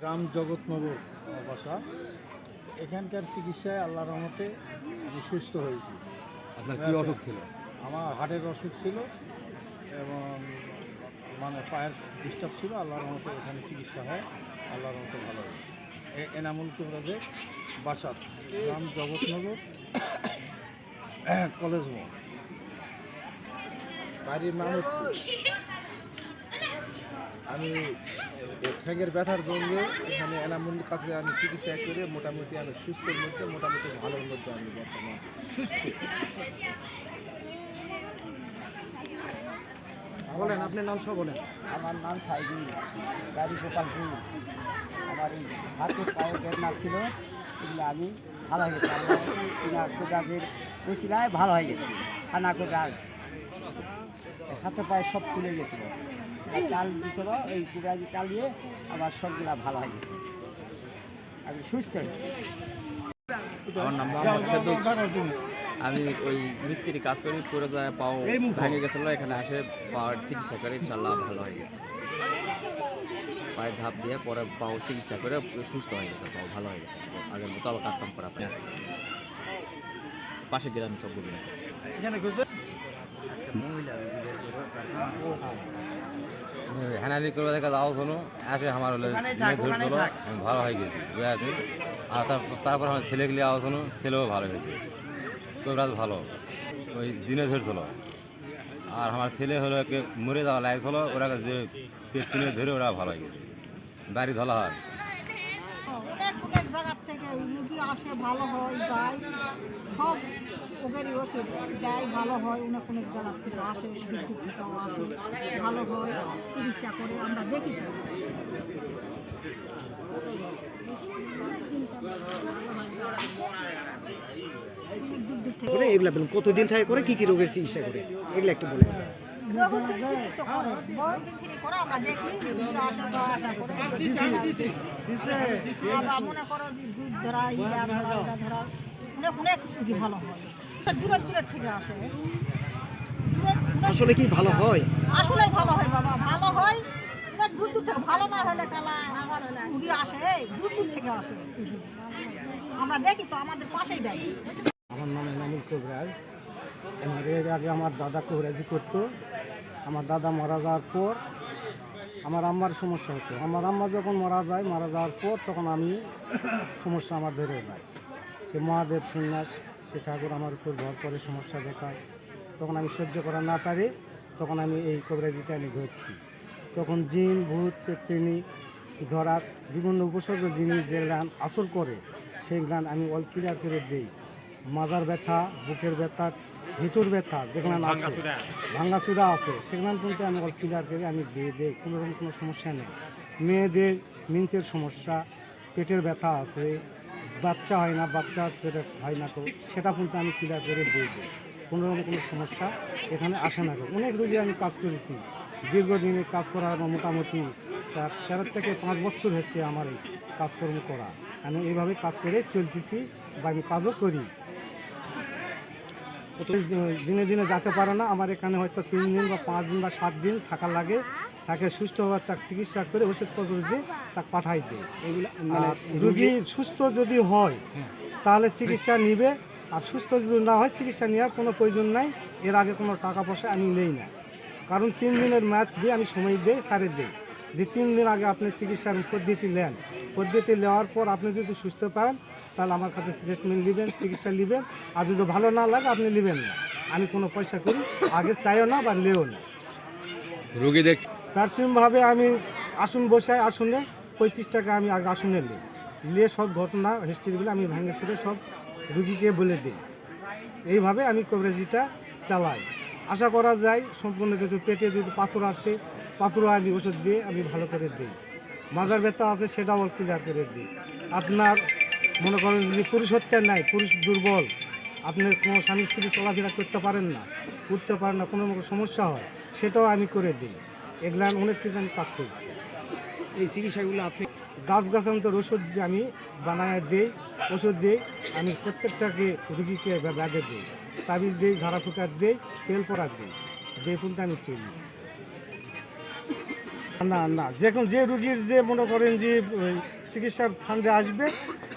গ্রাম জগৎনগর বাসা এখানকার চিকিৎসায় আল্লাহ রহমতে আমি সুস্থ হয়েছি। আপনার কি অসুখ ছিল? আমার হার্টের অসুখ ছিল এবং মানে পায়ের ডিস্টার্ব ছিল। আল্লাহ রহমতে এখানে চিকিৎসা হয়। আল্লাহ রহমতে ভালো হয়েছে। এনামুল কুমরাজের বাসা গ্রাম জগৎনগর কলেজ মোড়। বাড়ির নাম আমি ঠ্যাঙের ব্যথার জন্য এখানে এনামুলির কাছে আমি চিকিৎসা করে মোটামুটি আমি সুস্থের মধ্যে মোটামুটি ভালোর মধ্যে আমি বর্তমান সুস্থ। বলেন আপনার নাম সব বলেন। আমার নাম সাইদুল গাড়ি গোপালপুর। আমার এই হাতে পায়ে বেদনা ছিল এগুলো আমি ভালো হয়ে গেছে। কিনা কোদাজের বসিলায় ভালো হয়ে গেছে। খানা কোদাজ হাতে পায়ে সব খুলে গেছিল। চাল দিছিল এই কুড়াজি চালিয়ে আমার সবগুলা ভালো হয়ে গেছে। আমি সুস্থ আমার নাম আমি ওই মিস্ত্রি কাজ করি পরে যায় পাও ভেঙে গেছিল এখানে আসে পাওয়ার চিকিৎসা করে ইনশাল্লাহ ভালো হয়ে গেছে। পায়ে ঝাঁপ দিয়ে পরে পাও চিকিৎসা করে সুস্থ হয়ে গেছে পাও ভালো হয়ে গেছে। আগের মতো আবার কাজ করা পায় পাশে গ্রাম চব্বিশ এখানে খুঁজছে? হ্যানালি করবে দেখা যাও শোনো। আসে আমার হলে ধরছিল আমি ভালো হয়ে গেছি আছি? আর তারপর তারপর আমার ছেলেগুলি আওয়া শোনো। ছেলেও ভালো হয়েছে। কোবরাজ ভালো। ওই জিনে ধরছিল আর আমার ছেলে হলো মরে যাওয়া লাগছিল ওরা পেট ধরে ওরা ভালো হয়ে গেছে। বাড়ি ধলা হয়। অনেক অনেক জায়গার থেকে রুগী আসে ভালো হয় যায় সব ওদেরই ওষুধ দেয় ভালো হয় অনেক অনেক জায়গার থেকে আসে বিদ্যুৎ আসে ভালো হয় চিকিৎসা করে আমরা দেখি এগুলা কতদিন থেকে করে কি কি রোগের চিকিৎসা করে? এগুলো একটু বলেন। বহুত দিন তো করে বহুত থেকে করে আমরা দেখি রুগী তো আশা করে আবার মনে করো যে দুধ ধরা ইয়া ধরা ধরা অনেক অনেক ভালো হয় দূরের দূরের থেকে আসে আসলে কি ভালো হয়? আসলে ভালো হয় বাবা ভালো হয়। অনেক দূর দূর থেকে ভালো না হলে কালা আসে দূর দূর থেকে আসে। আমরা দেখি তো আমাদের পাশেই বাড়ি আমার নাম এনামুল কবিরাজ। আমার এর আগে আমার দাদা কবিরাজি করতো। আমার দাদা মারা যাওয়ার পর আমার আম্মার সমস্যা হতো। আমার আম্মা যখন মারা যায়, মারা যাওয়ার পর তখন আমি সমস্যা আমার ধরে যায়। সে মহাদেব সন্ন্যাস, সে ঠাকুর আমার উপর ভর করে সমস্যা দেখায়। তখন আমি সহ্য করা না পারি, তখন আমি এই কবিরাজিটা আমি ধরছি। তখন জিন, ভূত পেত্রিনি ধরার বিভিন্ন উপসর্গ জিনিস যেগুলো আসর করে সেইগুলো আমি অল ক্লিয়ার করে দিই। মাজার ব্যথা, বুকের ব্যথা ভিটুর ব্যথা যেগুলো আছে। ভাঙ্গাচুরা। আছে। সেগুলো কিন্তু আমি অল ক্লিয়ার করে আমি দিয়ে দিই কোনো রকম কোনো সমস্যা নেই। মেয়েদের মিঞ্চের সমস্যা পেটের ব্যথা আছে বাচ্চা হয় না বাচ্চা সেটা হয় না তো সেটা কিন্তু আমি ক্লিয়ার করে দিয়ে দিই। কোনো রকম কোনো সমস্যা এখানে আসে না অনেক রোগী আমি কাজ করেছি। দীর্ঘদিনে কাজ করার মোটামুটি চার চার থেকে পাঁচ বছর হচ্ছে আমার কাজকর্ম করা। আমি এইভাবে কাজ করে চলতেছি বা আমি কাজও করি। দিনে দিনে যেতে পারে না। আমার এখানে হয়তো তিন দিন বা পাঁচ দিন বা সাত দিন থাকা লাগে। তাকে সুস্থভাবে তাকে চিকিৎসা করে ওষুধপত্র দিয়ে তাকে পাঠাই দেয়। এগুলো মানে রুগী সুস্থ যদি হয়। তাহলে চিকিৎসা নিবে। আর সুস্থ যদি না হয় চিকিৎসা নেওয়ার কোনো প্রয়োজন নাই। এর আগে কোনো টাকা পয়সা আমি নেই না। কারণ তিন দিনের ম্যাচ দিয়ে আমি সময় দিই সারে দিই। যে তিন দিন আগে আপনি চিকিৎসার পদ্ধতি নেন। পদ্ধতি নেওয়ার পর আপনি যদি সুস্থ পান তাহলে আমার কাছে ট্রিটমেন্ট নেবেন চিকিৎসা নেবেন। আর যদি ভালো না লাগে আপনি নেবেন না। আমি কোনো পয়সা করি আগে চাইও না বা লেও না। রুগী দেখ নার্সিংভাবে আমি আসুন বসাই আসুনে পঁয়ত্রিশ টাকা আমি আগে আসুনে নিই। নিয়ে সব ঘটনা হিস্ট্রিগুলো আমি ভেঙে ফিরে সব রুগীকে বলে দিই। এইভাবে আমি কভারেজিটা চালাই। আশা করা যায় সম্পূর্ণ কিছু পেটে যদি পাথর আসে পাথরও আমি ওষুধ দিয়ে আমি ভালো করে দিই। মাজার ব্যথা আছে সেটাও ক্লিয়ার করে দিই। আপনার মনে করেন যদি পুরুষ হত্যা নাই পুরুষ দুর্বল আপনি কোনো স্বামী স্ত্রী চলাফেরা করতে পারেন না উঠতে পারেন না কোনো রকম সমস্যা হয় সেটাও আমি করে দিই। এগুলো আমি অনেক কিছু আমি কাজ করছি। এই চিকিৎসাগুলো আপনি গাছ গাছান্তর ওষুধ দিয়ে আমি বানায় দিই ওষুধ দিই আমি প্রত্যেকটাকে রুগীকে ব্যাগে দিই। তাবিজ দিই ঝাড়া ফুকার দিই তেল পরা দিই। দিয়ে কিন্তু আমি চলি না না যখন যে রুগীর যে মনে করেন যে চিকিৎসার ফান্ডে আসবে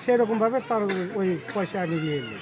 সেরকমভাবে তার ওই পয়সা আমি নিয়ে নিই।